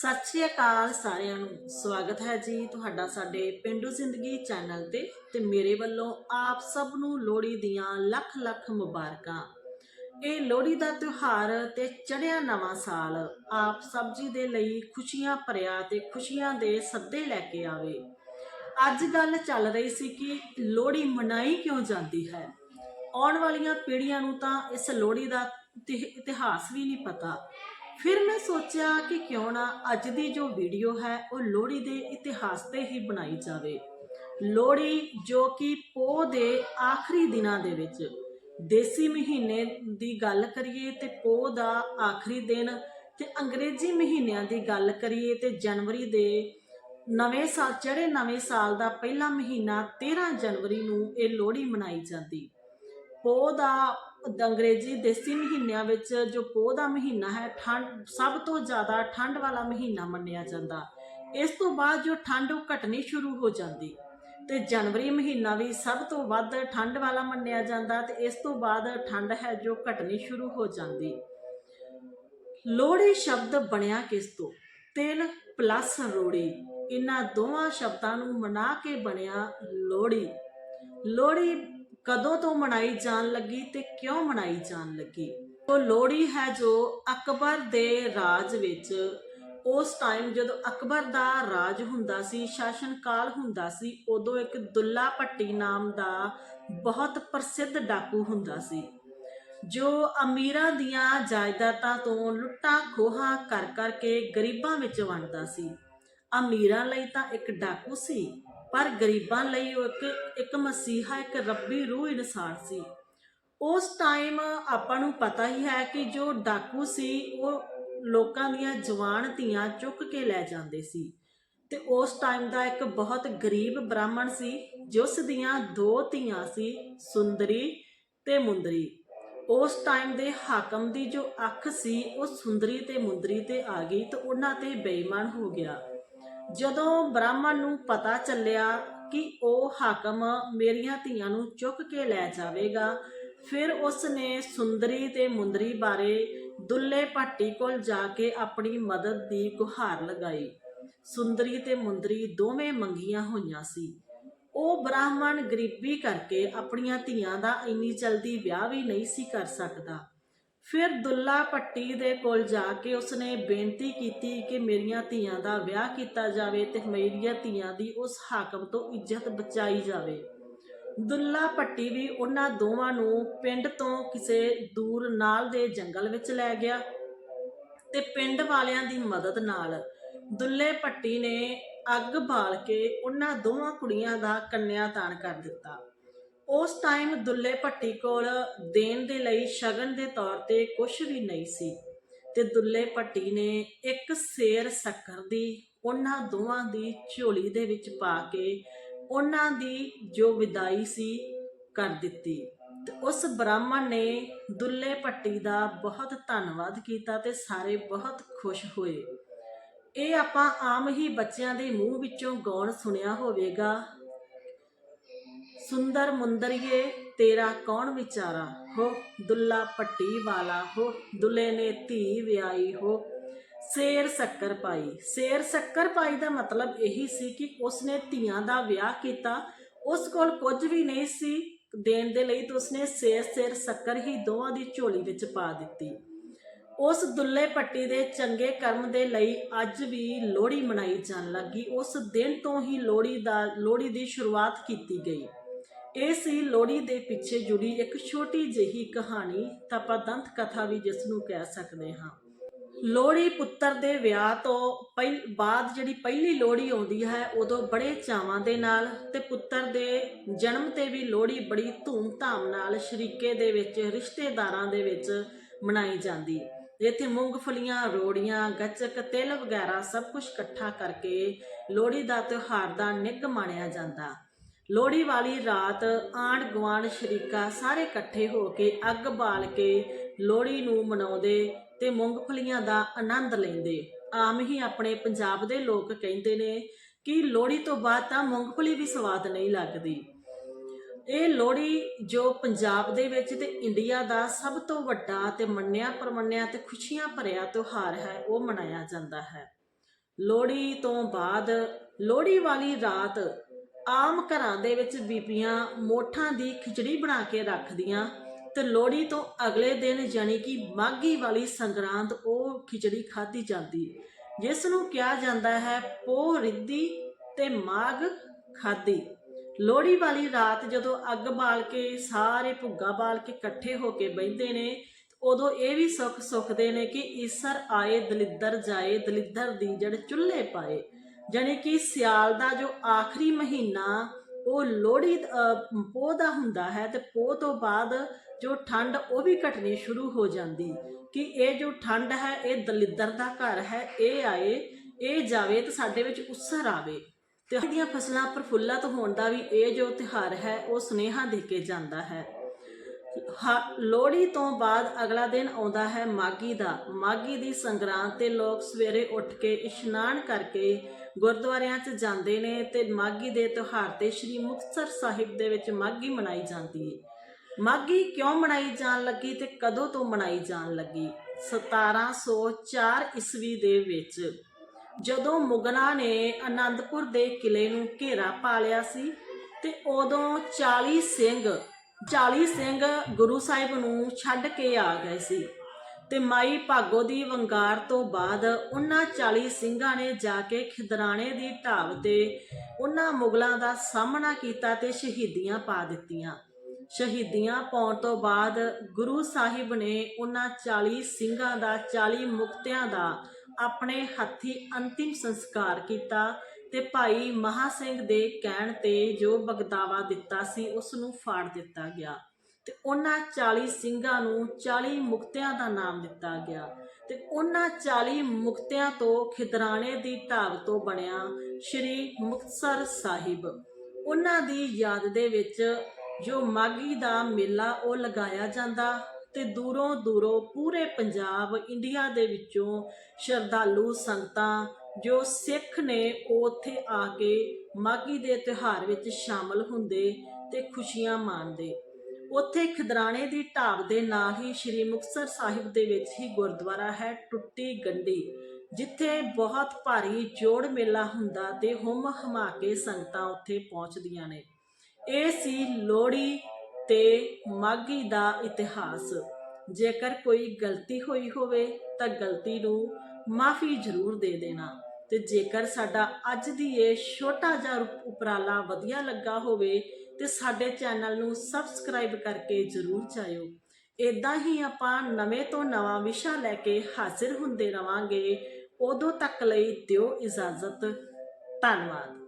ਸਤਿ ਸ਼੍ਰੀ ਅਕਾਲ ਸਾਰਿਆਂ ਨੂੰ। ਸਵਾਗਤ ਹੈ ਜੀ ਤੁਹਾਡਾ ਸਾਡੇ ਪਿੰਡੂ ਜ਼ਿੰਦਗੀ ਚੈਨਲ ਤੇ ਤੇ ਮੇਰੇ ਵੱਲੋਂ ਆਪ ਸਭ ਨੂੰ ਲੋਹੜੀ ਦੀਆਂ ਲੱਖ ਲੱਖ ਮੁਬਾਰਕਾਂ। ਇਹ ਲੋਹੜੀ ਦਾ ਤਿਉਹਾਰ ਤੇ ਚੜ੍ਹਿਆ ਨਵਾਂ ਸਾਲ ਆਪ ਸਭ ਜੀ ਦੇ ਲਈ ਖੁਸ਼ੀਆਂ ਭਰਿਆ ਤੇ ਖੁਸ਼ੀਆਂ ਦੇ ਸੱਦੇ ਲੈ ਕੇ ਆਵੇ। ਅੱਜ ਗੱਲ ਚੱਲ ਰਹੀ ਸੀ ਕਿ ਲੋਹੜੀ ਮਨਾਈ ਕਿਉਂ ਜਾਂਦੀ ਹੈ? ਆਉਣ ਵਾਲੀਆਂ ਪੀੜ੍ਹੀਆਂ ਨੂੰ ਤਾਂ ਇਸ ਲੋਹੜੀ ਦਾ ਇਤਿ- ਇਤਿਹਾਸ ਵੀ ਨਹੀਂ ਪਤਾ। ਫਿਰ ਮੈਂ ਸੋਚਿਆ ਕਿ ਕਿਉਂ ਨਾ ਅੱਜ ਦੀ ਜੋ ਵੀਡੀਓ ਹੈ, ਉਹ ਲੋਹੜੀ ਦੇ ਇਤਿਹਾਸ ਤੇ ਹੀ ਬਣਾਈ ਜਾਵੇ। ਲੋਹੜੀ ਜੋ ਕਿ ਪੋਹ ਦੇ ਆਖਰੀ ਦਿਨਾਂ ਦੇ ਵਿੱਚ, ਦੇਸੀ ਮਹੀਨੇ ਦੀ ਗੱਲ ਕਰੀਏ ਤੇ ਪੋਹ ਦਾ ਆਖਰੀ ਦਿਨ ਤੇ ਅੰਗਰੇਜ਼ੀ ਮਹੀਨਿਆਂ ਦੀ ਗੱਲ ਕਰੀਏ ਤੇ ਜਨਵਰੀ ਦੇ ਨਵੇਂ ਸਾਲ ਚੜ੍ਹੇ ਨਵੇਂ ਸਾਲ ਦਾ ਪਹਿਲਾ ਮਹੀਨਾ 13 ਜਨਵਰੀ ਨੂੰ ਇਹ ਲੋਹੜੀ ਮਨਾਈ ਜਾਂਦੀ। ਪੋਹ ਦਾ ਅੰਗਰੇਜ਼ੀ ਦੇਸੀ ਮਹੀਨਿਆਂ ਵਿੱਚ ਜੋ ਪੋਹ ਦਾ ਮਹੀਨਾ ਹੈ, ਠੰਡ ਸਭ ਤੋਂ ਜ਼ਿਆਦਾ ਠੰਡ ਵਾਲਾ ਮਹੀਨਾ ਮੰਨਿਆ ਜਾਂਦਾ। ਇਸ ਤੋਂ ਬਾਅਦ ਜੋ ਠੰਡ ਉਹ ਘਟਣੀ ਸ਼ੁਰੂ ਹੋ ਜਾਂਦੀ। ਤੇ ਜਨਵਰੀ ਮਹੀਨਾ ਵੀ ਸਭ ਤੋਂ ਵੱਧ ਠੰਡ ਵਾਲਾ ਮੰਨਿਆ ਜਾਂਦਾ ਤੇ ਇਸ ਤੋਂ ਬਾਅਦ ਠੰਡ ਹੈ ਜੋ ਘਟਣੀ ਸ਼ੁਰੂ ਹੋ ਜਾਂਦੀ। ਲੋਹੜੀ ਸ਼ਬਦ ਬਣਿਆ ਕਿਸ ਤੋਂ? ਤਿਲ ਪਲੱਸ ਰੋੜੀ। ਇਹਨਾਂ ਦੋਵਾਂ ਸ਼ਬਦਾਂ ਨੂੰ ਮਨਾ ਕੇ ਬਣਿਆ ਲੋਹੜੀ। ਲੋਹੜੀ ਕਦੋਂ ਤੋਂ ਮਨਾਈ ਜਾਣ ਲੱਗੀ ਤੇ ਕਿਉਂ ਮਨਾਈ ਜਾਣ ਲੱਗੀ? ਉਹ ਲੋਹੜੀ ਹੈ ਜੋ ਅਕਬਰ ਦੇ ਰਾਜ ਵਿੱਚ, ਉਸ ਟਾਈਮ ਜਦੋਂ ਅਕਬਰ ਦਾ ਰਾਜ ਹੁੰਦਾ ਸੀ ਸ਼ਾਸਨ ਕਾਲ ਹੁੰਦਾ ਸੀ, ਉਦੋਂ ਇੱਕ ਦੁੱਲਾ ਭੱਟੀ ਨਾਮ ਦਾ ਬਹੁਤ ਪ੍ਰਸਿੱਧ ਡਾਕੂ ਹੁੰਦਾ ਸੀ, ਜੋ ਅਮੀਰਾਂ ਦੀਆਂ ਜਾਇਦਾਦਾਂ ਤੋਂ ਲੁੱਟਾਂ ਖੋਹਾ ਕਰ ਕਰਕੇ ਗਰੀਬਾਂ ਵਿੱਚ ਵੰਡਦਾ ਸੀ। ਅਮੀਰਾਂ ਲਈ ਤਾਂ ਇੱਕ ਡਾਕੂ ਸੀ। ਪਰ ਗਰੀਬਾਂ ਲਈ ਉਹ ਇੱਕ ਇੱਕ ਮਸੀਹਾ, ਇੱਕ ਰੱਬੀ ਰੂਹ ਇਨਸਾਨ ਸੀ। ਉਸ ਟਾਈਮ ਆਪਾਂ ਨੂੰ ਪਤਾ ਹੀ ਹੈ ਕਿ ਜੋ ਡਾਕੂ ਸੀ, ਉਹ ਲੋਕਾਂ ਦੀਆਂ ਜਵਾਨ ਧੀਆਂ ਚੁੱਕ ਕੇ ਲੈ ਜਾਂਦੇ ਸੀ। ਤੇ ਉਸ ਟਾਈਮ ਦਾ ਇੱਕ ਬਹੁਤ ਗਰੀਬ ਬ੍ਰਾਹਮਣ ਸੀ, ਜਿਸ ਦੀਆਂ ਦੋ ਧੀਆਂ ਸੀ, ਸੁੰਦਰੀ ਤੇ ਮੁੰਦਰੀ। ਉਸ ਟਾਈਮ ਦੇ ਹਾਕਮ ਦੀ ਜੋ ਅੱਖ ਸੀ, ਉਹ ਸੁੰਦਰੀ ਤੇ ਮੁੰਦਰੀ ਤੇ ਆ ਗਈ ਤੇ ਉਹਨਾਂ ਤੇ ਬੇਈਮਾਨ ਹੋ ਗਿਆ। ਜਦੋਂ ਬ੍ਰਾਹਮਣ ਨੂੰ ਪਤਾ ਚੱਲਿਆ ਕਿ ਉਹ ਹਾਕਮ ਮੇਰੀਆਂ ਧੀਆਂ ਨੂੰ ਚੁੱਕ ਕੇ ਲੈ ਜਾਵੇਗਾ, ਫਿਰ ਉਸ ਨੇ ਸੁੰਦਰੀ ਤੇ ਮੁੰਦਰੀ ਬਾਰੇ ਦੁੱਲੇ ਭੱਟੀ ਕੋਲ ਜਾ ਕੇ ਆਪਣੀ ਮਦਦ ਦੀ ਗੁਹਾਰ ਲਗਾਈ। ਸੁੰਦਰੀ ਤੇ ਮੁੰਦਰੀ ਦੋਵੇਂ ਮੰਗੀਆਂ ਹੋਈਆਂ ਸੀ। ਉਹ ਬ੍ਰਾਹਮਣ ਗਰੀਬੀ ਕਰਕੇ ਆਪਣੀਆਂ ਧੀਆਂ ਦਾ ਇੰਨੀ ਜਲਦੀ ਵਿਆਹ ਵੀ ਨਹੀਂ ਸੀ ਕਰ ਸਕਦਾ। ਫਿਰ ਦੁੱਲਾ ਭੱਟੀ ਦੇ ਕੋਲ ਜਾ ਕੇ ਉਸਨੇ ਬੇਨਤੀ ਕੀਤੀ ਕਿ ਮੇਰੀਆਂ ਧੀਆਂ ਦਾ ਵਿਆਹ ਕੀਤਾ ਜਾਵੇ ਤੇ ਮੇਰੀਆਂ ਧੀਆਂ ਦੀ ਉਸ ਹਾਕਮ ਤੋਂ ਇੱਜ਼ਤ ਬਚਾਈ ਜਾਵੇ। ਦੁੱਲਾ ਭੱਟੀ ਵੀ ਉਹਨਾਂ ਦੋਵਾਂ ਨੂੰ ਪਿੰਡ ਤੋਂ ਕਿਸੇ ਦੂਰ ਨਾਲ ਦੇ ਜੰਗਲ ਵਿੱਚ ਲੈ ਗਿਆ ਤੇ ਪਿੰਡ ਵਾਲਿਆਂ ਦੀ ਮਦਦ ਨਾਲ ਦੁੱਲੇ ਭੱਟੀ ਨੇ ਅੱਗ ਬਾਲ ਕੇ ਉਹਨਾਂ ਦੋਵਾਂ ਕੁੜੀਆਂ ਦਾ ਕੰਨਿਆਦਾਨ ਕਰ ਦਿੱਤਾ। ਉਸ ਟਾਈਮ ਦੁੱਲੇ ਭੱਟੀ ਕੋਲ ਦੇਣ ਦੇ ਲਈ ਸ਼ਗਨ ਦੇ ਤੌਰ ਤੇ ਕੁਝ ਵੀ ਨਹੀਂ ਸੀ ਤੇ ਦੁੱਲੇ ਭੱਟੀ ਨੇ ਇੱਕ ਸੇਰ ਸ਼ੱਕਰ ਦੀ, ਉਹਨਾਂ ਦੋਵਾਂ ਦੀ ਝੋਲੀ ਦੇ ਵਿੱਚ ਪਾ ਕੇ ਉਹਨਾਂ ਦੀ ਜੋ ਵਿਦਾਈ ਸੀ ਕਰ ਦਿੱਤੀ। ਤੇ ਉਸ ਬ੍ਰਾਹਮਣ ਨੇ ਦੁੱਲੇ ਭੱਟੀ ਦਾ ਬਹੁਤ ਧੰਨਵਾਦ ਕੀਤਾ ਤੇ ਸਾਰੇ ਬਹੁਤ ਖੁਸ਼ ਹੋਏ। ਇਹ ਆਪਾਂ ਆਮ ਹੀ ਬੱਚਿਆਂ ਦੇ ਮੂੰਹ ਵਿੱਚੋਂ ਗਾਉਣ ਸੁਣਿਆ ਹੋਵੇਗਾ। ਸੁੰਦਰ ਮੁੰਦਰੀਏ, ਤੇਰਾ ਕੌਣ ਵਿਚਾਰਾ? ਹੋ, ਦੁੱਲਾ ਪੱਟੀ ਵਾਲਾ, ਹੋ, ਦੁੱਲੇ ਨੇ ਧੀ ਵਿਆਹੀ, ਹੋ। ਸੇਰ ਸ਼ੱਕਰ ਪਾਈ। ਸੇਰ ਸ਼ੱਕਰ ਪਾਈ ਦਾ ਮਤਲਬ ਇਹੀ ਸੀ ਕਿ ਉਸਨੇ ਧੀਆਂ ਦਾ ਵਿਆਹ ਕੀਤਾ। ਉਸ ਕੋਲ ਕੁਝ ਵੀ ਨਹੀਂ ਸੀ ਦੇਣ ਦੇ ਲਈ ਤਾਂ ਉਸਨੇ ਸੇਰ ਸੇਰ ਸ਼ੱਕਰ ਹੀ ਦੋਵਾਂ ਦੀ ਝੋਲੀ ਵਿੱਚ ਪਾ ਦਿੱਤੀ। ਉਸ ਦੁੱਲੇ ਪੱਟੀ ਦੇ ਚੰਗੇ ਕਰਮ ਦੇ ਲਈ ਅੱਜ ਵੀ ਲੋਹੜੀ ਮਨਾਈ ਜਾਣ ਲੱਗੀ। ਉਸ ਦਿਨ ਤੋਂ ਹੀ ਲੋਹੜੀ ਦਾ, ਲੋਹੜੀ ਦੀ ਸ਼ੁਰੂਆਤ ਕੀਤੀ ਗਈ। ਇਹ ਸੀ ਲੋਹੜੀ ਦੇ ਪਿੱਛੇ ਜੁੜੀ ਇੱਕ ਛੋਟੀ ਜਿਹੀ ਕਹਾਣੀ, ਤਾਂ ਆਪਾਂ ਦੰਤ ਕਥਾ ਵੀ ਜਿਸ ਨੂੰ ਕਹਿ ਸਕਦੇ ਹਾਂ। ਲੋਹੜੀ ਪੁੱਤਰ ਦੇ ਵਿਆਹ ਤੋਂ ਪਹਿਲ, ਬਾਅਦ ਜਿਹੜੀ ਪਹਿਲੀ ਲੋਹੜੀ ਆਉਂਦੀ ਹੈ, ਉਦੋਂ ਬੜੇ ਚਾਵਾਂ ਦੇ ਨਾਲ ਤੇ ਪੁੱਤਰ ਦੇ ਜਨਮ ਤੇ ਵੀ ਲੋਹੜੀ ਬੜੀ ਧੂਮ-ਧਾਮ ਨਾਲ ਸ਼ਰੀਕੇ ਦੇ ਵਿੱਚ, ਰਿਸ਼ਤੇਦਾਰਾਂ ਦੇ ਵਿੱਚ ਮਨਾਈ ਜਾਂਦੀ। ਇੱਥੇ ਮੂੰਗਫਲੀਆਂ, ਰੋੜੀਆਂ, ਗੱਚਕ, ਤਿਲ ਵਗੈਰਾ ਸਭ ਕੁਝ ਇਕੱਠਾ ਕਰਕੇ ਲੋਹੜੀ ਦਾ ਤਿਉਹਾਰ ਦਾ ਨਿੱਘ ਮਾਣਿਆ ਜਾਂਦਾ। ਲੋਹੜੀ ਵਾਲੀ ਰਾਤ ਆਂਢ ਗੁਆਂਢ ਸ਼ਰੀਕਾ ਸਾਰੇ ਇਕੱਠੇ ਹੋ ਕੇ ਅੱਗ ਬਾਲ ਕੇ ਲੋਹੜੀ ਨੂੰ ਮਨਾਉਂਦੇ ਤੇ ਮੂੰਗਫਲੀਆਂ ਦਾ ਆਨੰਦ ਲੈਂਦੇ। ਆਮ ਹੀ ਆਪਣੇ ਪੰਜਾਬ ਦੇ ਲੋਕ ਕਹਿੰਦੇ ਨੇ ਕਿ ਲੋਹੜੀ ਤੋਂ ਬਾਅਦ ਤਾਂ ਮੂੰਗਫਲੀ ਵੀ ਸਵਾਦ ਨਹੀਂ ਲੱਗਦੀ। ਇਹ ਲੋਹੜੀ ਜੋ ਪੰਜਾਬ ਦੇ ਵਿੱਚ ਤੇ ਇੰਡੀਆ ਦਾ ਸਭ ਤੋਂ ਵੱਡਾ ਤੇ ਮੰਨਿਆ ਪਰਮੰਨਿਆ ਤੇ ਖੁਸ਼ੀਆਂ ਭਰਿਆ ਤਿਉਹਾਰ ਹੈ, ਉਹ ਮਨਾਇਆ ਜਾਂਦਾ ਹੈ। ਲੋਹੜੀ ਤੋਂ ਬਾਅਦ ਲੋਹੜੀ ਵਾਲੀ ਰਾਤ ਆਮ ਘਰਾਂ ਦੇ ਵਿੱਚ ਬੀਬੀਆਂ ਮੋਠਾਂ ਦੀ ਖਿਚੜੀ ਬਣਾ ਕੇ ਰੱਖਦੀਆਂ ਤੇ ਲੋਹੜੀ ਤੋਂ ਅਗਲੇ ਦਿਨ ਯਾਨੀ ਕਿ ਮਾਘੀ ਵਾਲੀ ਸੰਗਰਾਂਦ ਉਹ ਖਿਚੜੀ ਖਾਧੀ ਜਾਂਦੀ ਜਿਸ ਨੂੰ ਕਿਹਾ ਜਾਂਦਾ ਹੈ ਪੋ ਰਿੱਧੀ ਤੇ ਮਾਘ ਖਾਧੀ। ਲੋਹੜੀ ਵਾਲੀ ਰਾਤ ਜਦੋਂ ਅੱਗ ਬਾਲ ਕੇ, ਸਾਰੇ ਭੁੱਗਾ ਬਾਲ ਕੇ ਇਕੱਠੇ ਹੋ ਕੇ ਬਹਿੰਦੇ ਨੇ, ਉਦੋਂ ਇਹ ਵੀ ਸੁੱਖ ਸੁੱਖਦੇ ਨੇ ਕਿ ਈਸਰ ਆਏ, ਦਲਿੱਦਰ ਜਾਏ, ਦਲਿੱਦਰ ਦੀ ਜੜ ਚੁੱਲ੍ਹੇ ਪਾਏ। ਜਾਣੀ ਕਿ ਸਿਆਲ ਦਾ ਜੋ ਆਖਰੀ ਮਹੀਨਾ, ਉਹ ਲੋਹੜੀ ਪੋਹ ਦਾ ਹੁੰਦਾ ਹੈ ਤੇ ਪੋਹ ਤੋਂ ਬਾਅਦ ਜੋ ਠੰਡ, ਉਹ ਵੀ ਘਟਣੀ ਸ਼ੁਰੂ ਹੋ ਜਾਂਦੀ। ਕਿ ਇਹ ਜੋ ਠੰਡ ਹੈ, ਇਹ ਦਲਿੱਦਰ ਦਾ ਘਰ ਹੈ, ਇਹ ਆਏ, ਇਹ ਜਾਵੇ ਤੇ ਸਾਡੇ ਵਿੱਚ ਉਸਰ ਆਵੇ। ਤੇ ਦੀਆਂ ਫਸਲਾਂ ਪ੍ਰਫੁੱਲਤ ਹੋਣ ਦਾ ਵੀ ਇਹ ਜੋ ਤਿਹਾਰ ਹੈ, ਉਹ ਸੁਨੇਹਾ ਦੇ ਕੇ ਜਾਂਦਾ ਹੈ। ਹਾ- ਲੋਹੜੀ ਤੋਂ ਬਾਅਦ ਅਗਲਾ ਦਿਨ ਆਉਂਦਾ ਹੈ ਮਾਗੀ ਦਾ। ਮਾਗੀ ਦੀ ਸੰਗਰਾਂਦ ਤੇ ਲੋਕ ਸਵੇਰੇ ਉੱਠ ਕੇ ਇਸ਼ਨਾਨ ਕਰਕੇ ਗੁਰਦੁਆਰਿਆਂ 'ਚ ਜਾਂਦੇ ਨੇ ਤੇ ਮਾਗੀ ਦੇ ਤਿਉਹਾਰ ਤੇ ਸ੍ਰੀ ਮੁਕਤਸਰ ਸਾਹਿਬ ਦੇ ਵਿੱਚ ਮਾਗੀ ਮਨਾਈ ਜਾਂਦੀ ਹੈ ਮਾਗੀ ਕਿਉਂ ਮਨਾਈ ਜਾਣ ਲੱਗੀ ਤੇ ਕਦੋਂ ਤੋਂ ਮਨਾਈ ਜਾਣ ਲੱਗੀ? 1704 ਈਸਵੀ ਦੇ ਵਿੱਚ ਜਦੋਂ ਮੁਗਲਾਂ ਨੇ ਆਨੰਦਪੁਰ ਦੇ ਕਿਲੇ ਨੂੰ ਘੇਰਾ ਪਾ ਲਿਆ ਸੀ ਤੇ ਉਦੋਂ 40 ਸਿੰਘ 40 ਸਿੰਘ ਗੁਰੂ ਸਾਹਿਬ ਨੂੰ ਛੱਡ ਕੇ ਆ ਗਏ ਸੀ। ਤੇ ਮਾਈ ਭਾਗੋ ਦੀ ਵੰਗਾਰ ਤੋਂ ਬਾਅਦ ਉਹਨਾਂ 40 ਸਿੰਘਾਂ ਨੇ ਜਾ ਕੇ ਖਿਦਰਾਣੇ ਦੀ ਢਾਬ ਤੇ ਉਹਨਾਂ ਮੁਗਲਾਂ ਦਾ ਸਾਹਮਣਾ ਕੀਤਾ ਤੇ ਸ਼ਹੀਦੀਆਂ ਪਾ ਦਿੱਤੀਆਂ। ਸ਼ਹੀਦੀਆਂ ਪਾਉਣ ਤੋਂ ਬਾਅਦ ਗੁਰੂ ਸਾਹਿਬ ਨੇ ਉਹਨਾਂ 40 ਸਿੰਘਾਂ ਦਾ 40 ਮੁਕਤਿਆਂ ਦਾ ਆਪਣੇ ਹੱਥੀ ਅੰਤਿਮ ਸੰਸਕਾਰ ਕੀਤਾ ਤੇ ਭਾਈ ਮਹਾ ਸਿੰਘ ਦੇ ਕਹਿਣ ਤੇ ਜੋ ਬਗਦਾਵਾ ਦਿੱਤਾ ਸੀ, ਉਸ ਨੂੰ ਫਾੜ ਦਿੱਤਾ ਗਿਆ। ਤੇ ਉਹਨਾਂ 40 ਸਿੰਘਾਂ ਨੂੰ 40 ਮੁਕਤਿਆਂ ਦਾ ਨਾਮ ਦਿੱਤਾ ਗਿਆ ਤੇ ਉਹਨਾਂ 40 ਮੁਕਤਿਆਂ ਤੋਂ ਖਿਦਰਾਣੇ ਦੀ ਢਾਬ ਤੋਂ ਬਣਿਆ ਸ਼੍ਰੀ ਮੁਕਤਸਰ ਸਾਹਿਬ। ਉਹਨਾਂ ਦੀ ਯਾਦ ਦੇ ਵਿੱਚ ਜੋ ਮਾਗੀ ਦਾ ਮੇਲਾ ਉਹ ਲਗਾਇਆ ਜਾਂਦਾ ਤੇ ਦੂਰੋਂ ਦੂਰੋਂ ਪੂਰੇ ਪੰਜਾਬ, ਇੰਡੀਆ ਦੇ ਵਿੱਚੋਂ ਸ਼ਰਧਾਲੂ ਸੰਤਾਂ ਜੋ ਸਿੱਖ ਨੇ ਉਹ ਉੱਥੇ ਆ ਕੇ ਮਾਗੀ ਦੇ ਤਿਉਹਾਰ ਵਿੱਚ ਸ਼ਾਮਲ ਹੁੰਦੇ ਤੇ ਖੁਸ਼ੀਆਂ ਮਾਣਦੇ। ਉੱਥੇ ਖਿਦਰਾਣੇ ਦੀ ਢਾਬ ਦੇ ਨਾਲ ਹੀ ਸ੍ਰੀ ਮੁਕਤਸਰ ਸਾਹਿਬ ਦੇ ਵਿੱਚ ਹੀ ਗੁਰਦੁਆਰਾ ਹੈ ਟੁੱਟੀ ਗੰਢੀ, ਜਿੱਥੇ ਬਹੁਤ ਭਾਰੀ ਜੋੜ ਮੇਲਾ ਹੁੰਦਾ ਤੇ ਹੁਮ ਹਮਾ ਕੇ ਸੰਗਤਾਂ ਉੱਥੇ ਪਹੁੰਚਦੀਆਂ ਨੇ। ਇਹ ਸੀ ਲੋਹੜੀ ਤੇ ਮਾਗੀ ਦਾ ਇਤਿਹਾਸ। ਜੇਕਰ ਕੋਈ ਗਲਤੀ ਹੋਈ ਹੋਵੇ ਤਾਂ ਗਲਤੀ ਨੂੰ ਮਾਫੀ ਜ਼ਰੂਰ ਦੇ ਦੇਣਾ ਤੇ ਜੇਕਰ ਸਾਡਾ ਅੱਜ ਦੀ ਇਹ ਛੋਟਾ ਜਿਹਾ ਉਪਰਾਲਾ ਵਧੀਆ ਲੱਗਾ ਹੋਵੇ ਤੇ ਸਾਡੇ ਚੈਨਲ ਨੂੰ ਸਬਸਕ੍ਰਾਈਬ ਕਰਕੇ ਜ਼ਰੂਰ ਜਾਇਓ। ਇਦਾਂ ਹੀ ਆਪਾਂ ਨਵੇਂ ਤੋਂ ਨਵਾਂ ਵਿਸ਼ਾ ਲੈ ਕੇ ਹਾਜ਼ਰ ਹੁੰਦੇ ਰਵਾਂਗੇ। ਉਦੋਂ ਤੱਕ ਲਈ ਦਿਓ ਇਜਾਜ਼ਤ। ਧੰਨਵਾਦ।